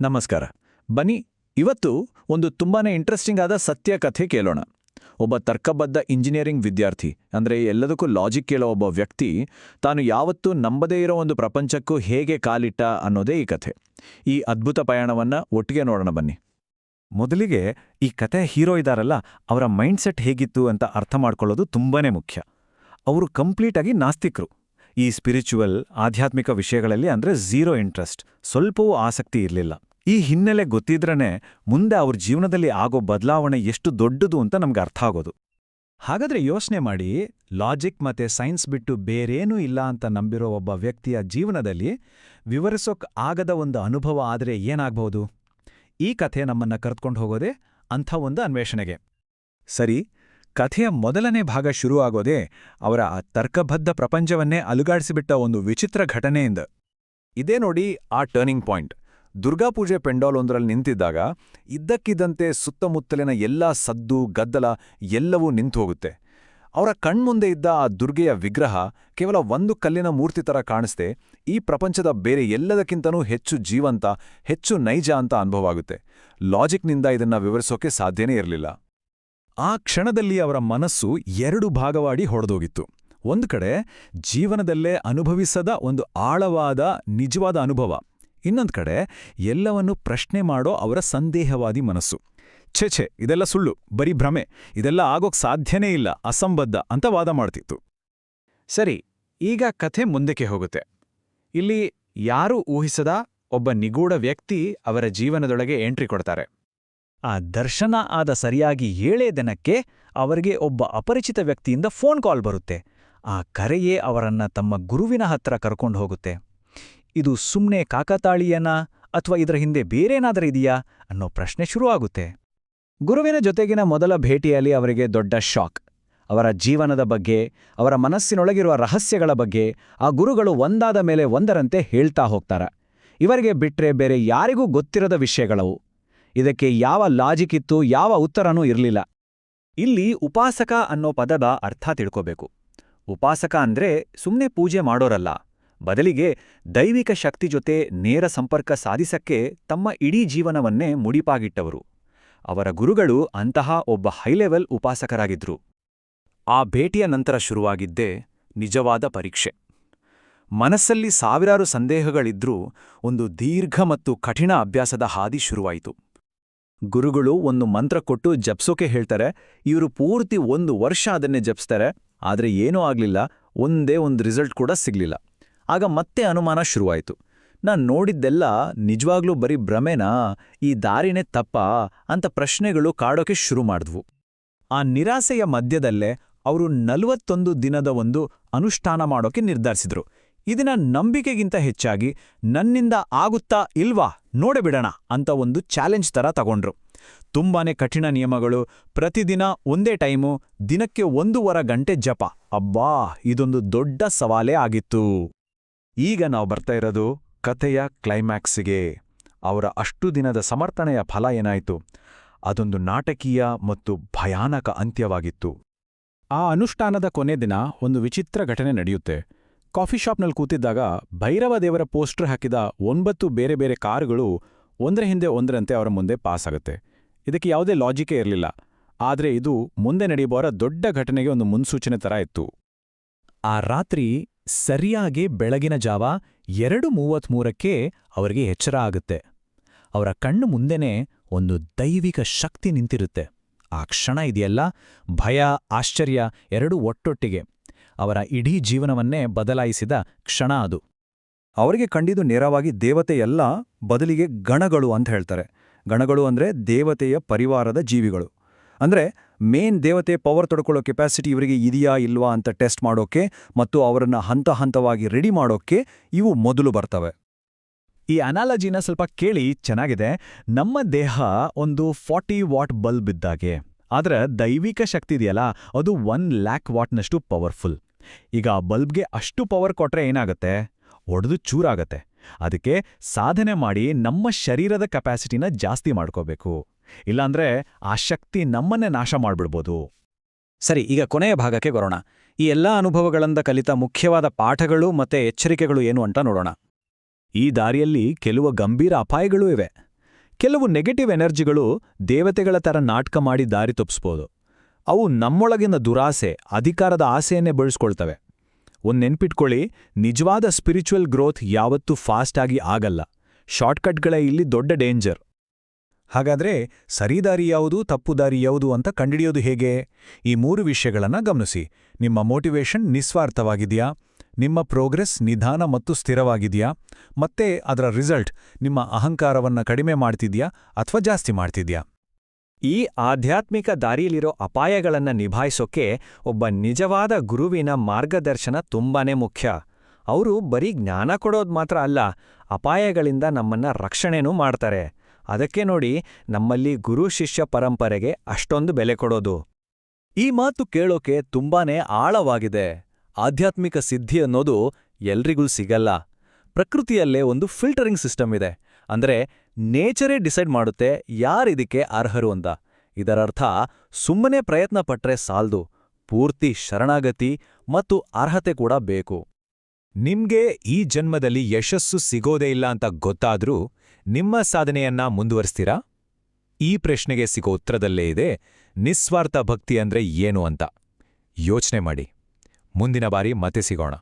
ನಮಸ್ಕಾರ. ಬನ್ನಿ, ಇವತ್ತು ಒಂದು ತುಂಬಾನೇ ಇಂಟ್ರೆಸ್ಟಿಂಗ್ ಆದ ಸತ್ಯ ಕಥೆ ಕೇಳೋಣ. ಒಬ್ಬ ತರ್ಕಬದ್ಧ ಇಂಜಿನಿಯರಿಂಗ್ ವಿದ್ಯಾರ್ಥಿ, ಅಂದ್ರೆ ಎಲ್ಲದಕ್ಕೂ ಲಾಜಿಕ್ ಕೇಳೋ ಒಬ್ಬ ವ್ಯಕ್ತಿ, ತಾನು ಯಾವತ್ತೂ ನಂಬದೇ ಇರೋ ಒಂದು ಪ್ರಪಂಚಕ್ಕೂ ಹೇಗೆ ಕಾಲಿಟ್ಟ ಅನ್ನೋದೇ ಈ ಕಥೆ. ಈ ಅದ್ಭುತ ಪಯಣವನ್ನ ಒಟ್ಟಿಗೆ ನೋಡೋಣ ಬನ್ನಿ. ಮೊದಲಿಗೆ ಈ ಕಥೆ ಹೀರೋ ಇದಾರಲ್ಲ, ಅವರ ಮೈಂಡ್ಸೆಟ್ ಹೇಗಿತ್ತು ಅಂತ ಅರ್ಥ ಮಾಡ್ಕೊಳ್ಳೋದು ತುಂಬಾನೇ ಮುಖ್ಯ. ಅವರು ಕಂಪ್ಲೀಟಾಗಿ ನಾಸ್ತಿಕರು. ಈ ಸ್ಪಿರಿಚುವಲ್ ಆಧ್ಯಾತ್ಮಿಕ ವಿಷಯಗಳಲ್ಲಿ ಅಂದ್ರೆ ಝೀರೋ ಇಂಟ್ರೆಸ್ಟ್ ಸ್ವಲ್ಪವೂ ಆಸಕ್ತಿ ಇರಲಿಲ್ಲ. ಈ ಹಿನ್ನೆಲೆ ಗೊತ್ತಿದ್ರನೇ ಮುಂದೆ ಅವ್ರ ಜೀವನದಲ್ಲಿ ಆಗೋ ಬದಲಾವಣೆ ಎಷ್ಟು ದೊಡ್ಡದು ಅಂತ ನಮ್ಗೆ ಅರ್ಥ ಆಗೋದು. ಹಾಗಾದ್ರೆ ಯೋಚನೆ ಮಾಡಿ ಲಾಜಿಕ್ ಮತ್ತೆ ಸೈನ್ಸ್ ಬಿಟ್ಟು ಬೇರೇನೂ ಇಲ್ಲ ಅಂತ ನಂಬಿರೋ ಒಬ್ಬ ವ್ಯಕ್ತಿಯ ಜೀವನದಲ್ಲಿ ವಿವರಿಸೋಕ್ ಆಗದ ಒಂದು ಅನುಭವ ಆದ್ರೆ ಏನಾಗ್ಬಹುದು? ಈ ಕಥೆ ನಮ್ಮನ್ನ ಕರೆದುಕೊಂಡು ಹೋಗೋದೇ ಅಂಥ ಒಂದು ಅನ್ವೇಷಣೆಗೆ. ಸರಿ, ಕಥೆಯ ಮೊದಲನೇ ಭಾಗ ಶುರು ಆಗೋದೇ ಅವರ ತರ್ಕಬದ್ಧ ಪ್ರಪಂಚವನ್ನೇ ಅಲುಗಾಡಿಸಿಬಿಟ್ಟ ಒಂದು ವಿಚಿತ್ರ ಘಟನೆಯಿಂದ. ಇದೇ ನೋಡಿ ಆ ಟರ್ನಿಂಗ್ ಪಾಯಿಂಟ್ ದುರ್ಗಾಪೂಜೆ ಪೆಂಡಾಲೊಂದರಲ್ಲಿ ನಿಂತಿದ್ದಾಗ ಇದ್ದಕ್ಕಿದ್ದಂತೆ ಸುತ್ತಮುತ್ತಲಿನ ಎಲ್ಲ ಸದ್ದು, ಗದ್ದಲ ಎಲ್ಲವೂ ನಿಂತು ಹೋಗುತ್ತೆ. ಅವರ ಕಣ್ಮುಂದೆ ಇದ್ದ ಆ ದುರ್ಗೆಯ ವಿಗ್ರಹ ಕೇವಲ ಒಂದು ಕಲ್ಲಿನ ಮೂರ್ತಿ ತರ ಕಾಣಿಸ್ದೆ ಈ ಪ್ರಪಂಚದ ಬೇರೆ ಎಲ್ಲದಕ್ಕಿಂತನೂ ಹೆಚ್ಚು ಜೀವಂತ, ಹೆಚ್ಚು ನೈಜ ಅಂತ ಅನುಭವ ಆಗುತ್ತೆ. ಲಾಜಿಕ್ನಿಂದ ಇದನ್ನ ವಿವರಿಸೋಕೆ ಸಾಧ್ಯನೇ ಇರಲಿಲ್ಲ. ಆ ಕ್ಷಣದಲ್ಲಿ ಅವರ ಮನಸ್ಸು ಎರಡು ಭಾಗವಾಡಿ ಹೊಡೆದೋಗಿತ್ತು. ಒಂದು ಕಡೆ ಜೀವನದಲ್ಲೇ ಅನುಭವಿಸದ ಒಂದು ಆಳವಾದ, ನಿಜವಾದ ಅನುಭವ. ಇನ್ನೊಂದು ಕಡೆ ಎಲ್ಲವನ್ನೂ ಪ್ರಶ್ನೆ ಮಾಡೋ ಅವರ ಸಂದೇಹವಾದಿ ಮನಸ್ಸು. ಛೇ ಛೇ, ಇದೆಲ್ಲ ಸುಳ್ಳು, ಬರೀ ಭ್ರಮೆ, ಇದೆಲ್ಲ ಆಗೋಕ್ ಸಾಧ್ಯನೇ ಇಲ್ಲ, ಅಸಂಬದ್ಧ ಅಂತ ವಾದ ಮಾಡ್ತಿತ್ತು. ಸರಿ, ಈಗ ಕಥೆ ಮುಂದಕ್ಕೆ ಹೋಗುತ್ತೆ. ಇಲ್ಲಿ ಯಾರೂ ಊಹಿಸದ ಒಬ್ಬ ನಿಗೂಢ ವ್ಯಕ್ತಿ ಅವರ ಜೀವನದೊಳಗೆ ಎಂಟ್ರಿ ಕೊಡ್ತಾರೆ. ಆ ದರ್ಶನ ಆದ ಸರಿಯಾಗಿ ಏಳೇ ದಿನಕ್ಕೆ ಅವರಿಗೆ ಒಬ್ಬ ಅಪರಿಚಿತ ವ್ಯಕ್ತಿಯಿಂದ ಫೋನ್ ಕಾಲ್ ಬರುತ್ತೆ. ಆ ಕರೆಯೇ ಅವರನ್ನ ತಮ್ಮ ಗುರುವಿನ ಹತ್ರ ಕರ್ಕೊಂಡು ಹೋಗುತ್ತೆ. ಇದು ಸುಮ್ನೆ ಕಾಕತಾಳೀಯನ ಅಥವಾ ಇದರ ಹಿಂದೆ ಬೇರೇನಾದರೂ ಇದೆಯಾ ಅನ್ನೋ ಪ್ರಶ್ನೆ ಶುರುವಾಗುತ್ತೆ. ಗುರುವಿನ ಜೊತೆಗಿನ ಮೊದಲ ಭೇಟಿಯಲ್ಲಿ ಅವರಿಗೆ ದೊಡ್ಡ ಶಾಕ್. ಅವರ ಜೀವನದ ಬಗ್ಗೆ, ಅವರ ಮನಸ್ಸಿನೊಳಗಿರುವ ರಹಸ್ಯಗಳ ಬಗ್ಗೆ ಆ ಗುರುಗಳು ಒಂದಾದ ಮೇಲೆ ಒಂದರಂತೆ ಹೇಳ್ತಾ ಹೋಗ್ತಾರ. ಇವರಿಗೆ ಬಿಟ್ರೆ ಬೇರೆ ಯಾರಿಗೂ ಗೊತ್ತಿರದ ವಿಷಯಗಳವು. ಇದಕ್ಕೆ ಯಾವ ಲಾಜಿಕ್ ಇತ್ತು, ಯಾವ ಉತ್ತರನೂ ಇರಲಿಲ್ಲ. ಇಲ್ಲಿ ಉಪಾಸಕ ಅನ್ನೋ ಪದದ ಅರ್ಥ ತಿಳ್ಕೋಬೇಕು. ಉಪಾಸಕ ಅಂದ್ರೆ ಸುಮ್ಮನೆ ಪೂಜೆ ಮಾಡೋರಲ್ಲ. ಬದಲಿಗೆ ದೈವಿಕ ಶಕ್ತಿ ಜೊತೆ ನೇರ ಸಂಪರ್ಕ ಸಾಧಿಸಕ್ಕೆ ತಮ್ಮ ಇಡೀ ಜೀವನವನ್ನೇ ಮುಡಿಪಾಗಿಟ್ಟವರು. ಅವರ ಗುರುಗಳು ಅಂತಹ ಒಬ್ಬ ಹೈಲೆವೆಲ್ ಉಪಾಸಕರಾಗಿದ್ರು. ಆ ಭೇಟಿಯ ನಂತರ ಶುರುವಾಗಿದ್ದೇ ನಿಜವಾದ ಪರೀಕ್ಷೆ. ಮನಸ್ಸಲ್ಲಿ ಸಾವಿರಾರು ಸಂದೇಹಗಳಿದ್ರೂ ಒಂದು ದೀರ್ಘ ಮತ್ತು ಕಠಿಣ ಅಭ್ಯಾಸದ ಹಾದಿ ಶುರುವಾಯಿತು. ಗುರುಗಳು ಒಂದು ಮಂತ್ರ ಕೊಟ್ಟು ಜಪ್ಸೋಕೆ ಹೇಳ್ತಾರೆ, ಇವರು ಪೂರ್ತಿ ಒಂದು ವರ್ಷ ಅದನ್ನೇ ಜಪ್ಸ್ತಾರೆ, ಆದ್ರೆ ಏನೂ ಆಗಲಿಲ್ಲ, ಒಂದೇ ಒಂದು ರಿಸಲ್ಟ್ ಕೂಡ ಸಿಗ್ಲಿಲ್ಲ. ಆಗ ಮತ್ತೆ ಅನುಮಾನ ಶುರುವಾಯಿತು. ನಾನು ನೋಡಿದ್ದೆಲ್ಲ ನಿಜವಾಗ್ಲೂ ಬರೀ ಭ್ರಮೆನಾ, ಈ ದಾರಿನೇ ತಪ್ಪಾ ಅಂತ ಪ್ರಶ್ನೆಗಳು ಕಾಡೋಕೆ ಶುರು ಮಾಡಿದ್ವು. ಆ ನಿರಾಸೆಯ ಮಧ್ಯದಲ್ಲೇ ಅವರು ನಲವತ್ತೊಂದು ದಿನದ ಒಂದು ಅನುಷ್ಠಾನ ಮಾಡೋಕೆ ನಿರ್ಧರಿಸಿದ್ರು. ಇದನ್ನ ನಂಬಿಕೆಗಿಂತ ಹೆಚ್ಚಾಗಿ ನನ್ನಿಂದ ಆಗುತ್ತಾ ಇಲ್ವಾ ನೋಡಬಿಡೋಣ ಅಂತ ಒಂದು ಚಾಲೆಂಜ್ ಥರ ತಗೊಂಡ್ರು. ತುಂಬಾನೇ ಕಠಿಣ ನಿಯಮಗಳು, ಪ್ರತಿದಿನ ಒಂದೇ ಟೈಮು, ದಿನಕ್ಕೆ ಒಂದೂವರೆ ಗಂಟೆ ಜಪ. ಅಬ್ಬಾ, ಇದೊಂದು ದೊಡ್ಡ ಸವಾಲೇ ಆಗಿತ್ತು. ಈಗ ನಾವು ಬರ್ತಾ ಇರೋದು ಕಥೆಯ ಕ್ಲೈಮ್ಯಾಕ್ಸಿಗೆ. ಅವರ ಅಷ್ಟು ದಿನದ ಸಮರ್ಥನೆಯ ಫಲ ಏನಾಯಿತು? ಅದೊಂದು ನಾಟಕೀಯ ಮತ್ತು ಭಯಾನಕ ಅಂತ್ಯವಾಗಿತ್ತು. ಆ ಅನುಷ್ಠಾನದ ಕೊನೆ ದಿನ ಒಂದು ವಿಚಿತ್ರ ಘಟನೆ ನಡೆಯುತ್ತೆ. ಕಾಫಿ ಶಾಪ್ನಲ್ಲಿ ಕೂತಿದ್ದಾಗ ಭೈರವ ದೇವರ ಪೋಸ್ಟರ್ ಹಾಕಿದ ಒಂಬತ್ತು ಬೇರೆ ಬೇರೆ ಕಾರುಗಳು ಒಂದರ ಹಿಂದೆ ಒಂದರಂತೆ ಅವರ ಮುಂದೆ ಪಾಸ್ ಆಗುತ್ತೆ. ಇದಕ್ಕೆ ಯಾವುದೇ ಲಾಜಿಕೇ ಇರಲಿಲ್ಲ. ಆದರೆ ಇದು ಮುಂದೆ ನಡೆಯಬೋರ ದೊಡ್ಡ ಘಟನೆಗೆ ಒಂದು ಮುನ್ಸೂಚನೆ ತರ ಇತ್ತು. ಆ ರಾತ್ರಿ ಸರಿಯಾಗಿ ಬೆಳಗಿನ ಜಾವ ಎರಡು ಮೂವತ್ಮೂರಕ್ಕೆ ಅವರಿಗೆ ಎಚ್ಚರ ಆಗುತ್ತೆ. ಅವರ ಕಣ್ಣು ಮುಂದೆನೇ ಒಂದು ದೈವಿಕ ಶಕ್ತಿ ನಿಂತಿರುತ್ತೆ. ಆ ಕ್ಷಣ ಇದೆಯಲ್ಲ? ಭಯ, ಆಶ್ಚರ್ಯ ಎರಡೂ ಒಟ್ಟೊಟ್ಟಿಗೆ. ಅವರ ಇಡೀ ಜೀವನವನ್ನೇ ಬದಲಾಯಿಸಿದ ಕ್ಷಣ ಅದು. ಅವರಿಗೆ ಕಂಡಿದ್ದು ನೇರವಾಗಿ ದೇವತೆಯೆಲ್ಲ, ಬದಲಿಗೆ ಗಣಗಳು ಅಂತ ಹೇಳ್ತಾರೆ. ಗಣಗಳು ಅಂದ್ರೆ ದೇವತೆಯ ಪರಿವಾರದ ಜೀವಿಗಳು. ಅಂದ್ರೆ ಮೇನ್ ದೇವತೆ ಪವರ್ ತೊಡ್ಕೊಳ್ಳೋ ಕೆಪಾಸಿಟಿ ಇವರಿಗೆ ಇದೆಯಾ ಇಲ್ವಾ ಅಂತ ಟೆಸ್ಟ್ ಮಾಡೋಕೆ ಮತ್ತು ಅವರನ್ನು ಹಂತ ಹಂತವಾಗಿ ರೆಡಿ ಮಾಡೋಕೆ ಇವು ಮೊದಲು ಬರ್ತವೆ. ಈ ಅನಾಲಜಿನ ಸ್ವಲ್ಪ ಕೇಳಿ ಚೆನ್ನಾಗಿದೆ. ನಮ್ಮ ದೇಹ ಒಂದು ಫಾರ್ಟಿ ವಾಟ್ ಬಲ್ಬ್ ಇದ್ದಾಗೆ. ಆದರೆ ದೈವಿಕ ಶಕ್ತಿ ಇದೆಯಲ್ಲ, ಅದು ಒನ್ ಲ್ಯಾಕ್ ವಾಟ್ನಷ್ಟು ಪವರ್ಫುಲ್ ಈಗ ಆ ಬಲ್ಬ್ಗೆ ಅಷ್ಟು ಪವರ್ ಕೊಟ್ರೆ ಏನಾಗುತ್ತೆ? ಒಡೆದು ಚೂರಾಗತ್ತೆ. ಅದಕ್ಕೆ ಸಾಧನೆ ಮಾಡಿ ನಮ್ಮ ಶರೀರದ ಕೆಪಾಸಿಟಿನ ಜಾಸ್ತಿ ಮಾಡ್ಕೋಬೇಕು. ಇಲ್ಲಾಂದ್ರೆ ಆ ಶಕ್ತಿ ನಮ್ಮನ್ನೇ ನಾಶ ಮಾಡ್ಬಿಡ್ಬೋದು. ಸರಿ, ಈಗ ಕೊನೆಯ ಭಾಗಕ್ಕೆ ಬರೋಣ. ಈ ಎಲ್ಲಾ ಅನುಭವಗಳಿಂದ ಕಲಿತ ಮುಖ್ಯವಾದ ಪಾಠಗಳು ಮತ್ತೆ ಎಚ್ಚರಿಕೆಗಳು ಏನು ಅಂತ ನೋಡೋಣ. ಈ ದಾರಿಯಲ್ಲಿ ಕೆಲವು ಗಂಭೀರ ಅಪಾಯಗಳೂ ಇವೆ. ಕೆಲವು ನೆಗೆಟಿವ್ ಎನರ್ಜಿಗಳು ದೇವತೆಗಳ ಥರ ನಾಟಕ ಮಾಡಿ ದಾರಿ ತಪ್ಪಿಸ್ಬೋದು ಅವು ನಮ್ಮೊಳಗಿನ ದುರಾಸೆ, ಅಧಿಕಾರದ ಆಸೆಯನ್ನೇ ಬಳಸ್ಕೊಳ್ತವೆ. ಒಂದ್ ನೆನ್ಪಿಟ್ಕೊಳ್ಳಿ, ನಿಜವಾದ ಸ್ಪಿರಿಚುವಲ್ ಗ್ರೋಥ್ ಯಾವತ್ತೂ ಫಾಸ್ಟಾಗಿ ಆಗಿ ಆಗಲ್ಲ. ಶಾರ್ಟ್ಕಟ್ಗಳೇ ಇಲ್ಲಿ ದೊಡ್ಡ ಡೇಂಜರ್ ಹಾಗಾದ್ರೆ ಸರಿದಾರಿ ಯಾವುದು ತಪ್ಪು ದಾರಿ ಯಾವುದು ಅಂತ ಕಂಡಿಡಿಯೋದು ಹೇಗೆ? ಈ ಮೂರು ವಿಷಯಗಳನ್ನು ಗಮನಿಸಿ. ನಿಮ್ಮ ಮೋಟಿವೇಶನ್ ನಿಸ್ವಾರ್ಥವಾಗಿದೆಯಾ? ನಿಮ್ಮ ಪ್ರೋಗ್ರೆಸ್ ನಿಧಾನ ಮತ್ತು ಸ್ಥಿರವಾಗಿದೆಯಾ? ಮತ್ತೆ ಅದರ ರಿಸಲ್ಟ್ ನಿಮ್ಮ ಅಹಂಕಾರವನ್ನ ಕಡಿಮೆ ಮಾಡ್ತಿದ್ಯಾ ಅಥವಾ ಜಾಸ್ತಿ ಮಾಡ್ತಿದ್ಯಾ? ಈ ಆಧ್ಯಾತ್ಮಿಕ ದಾರಿಯಲ್ಲಿರೋ ಅಪಾಯಗಳನ್ನು ನಿಭಾಯಿಸೋಕೆ ಒಬ್ಬ ನಿಜವಾದ ಗುರುವಿನ ಮಾರ್ಗದರ್ಶನ ತುಂಬಾನೇ ಮುಖ್ಯ. ಅವರು ಬರೀ ಜ್ಞಾನ ಕೊಡೋದು ಮಾತ್ರ ಅಲ್ಲ, ಅಪಾಯಗಳಿಂದ ನಮ್ಮನ್ನ ರಕ್ಷಣೆನೂ ಮಾಡ್ತಾರೆ. ಅದಕ್ಕೆ ನೋಡಿ ನಮ್ಮಲ್ಲಿ ಗುರು ಶಿಷ್ಯ ಪರಂಪರೆಗೆ ಅಷ್ಟೊಂದು ಬೆಲೆ ಕೊಡೋದು. ಈ ಮಾತು ಕೇಳೋಕೆ ತುಂಬಾನೇ ಆಳವಾಗಿದೆ. ಆಧ್ಯಾತ್ಮಿಕ ಸಿದ್ಧಿ ಅನ್ನೋದು ಎಲ್ರಿಗೂ ಸಿಗಲ್ಲ. ಪ್ರಕೃತಿಯಲ್ಲೇ ಒಂದು ಫಿಲ್ಟರಿಂಗ್ ಸಿಸ್ಟಮ್ ಇದೆ. ಅಂದ್ರೆ ನೇಚರೇ ಡಿಸೈಡ್ ಮಾಡುತ್ತೆ ಯಾರಿದಕ್ಕೆ ಅರ್ಹರು ಅಂತ. ಇದರರ್ಥ ಸುಮ್ಮನೆ ಪ್ರಯತ್ನ ಪಟ್ಟರೆ ಸಾಲ್ದು. ಪೂರ್ತಿ ಶರಣಾಗತಿ ಮತ್ತು ಅರ್ಹತೆ ಕೂಡ ಬೇಕು. ನಿಮ್ಗೆ ಈ ಜನ್ಮದಲ್ಲಿ ಯಶಸ್ಸು ಸಿಗೋದೇ ಇಲ್ಲ ಅಂತ ಗೊತ್ತಾದ್ರೂ ನಿಮ್ಮ ಸಾಧನೆಯನ್ನ ಮುಂದುವರಿಸ್ತೀರಾ? ಈ ಪ್ರಶ್ನೆಗೆ ಸಿಗೋ ಉತ್ತರದಲ್ಲೇ ಇದೆ, ನಿಸ್ವಾರ್ಥ ಭಕ್ತಿ ಅಂದ್ರೆ ಏನು ಅಂತ. ಯೋಚನೆ ಮಾಡಿ. ಮುಂದಿನ ಬಾರಿ ಮತ್ತೆ ಸಿಗೋಣ.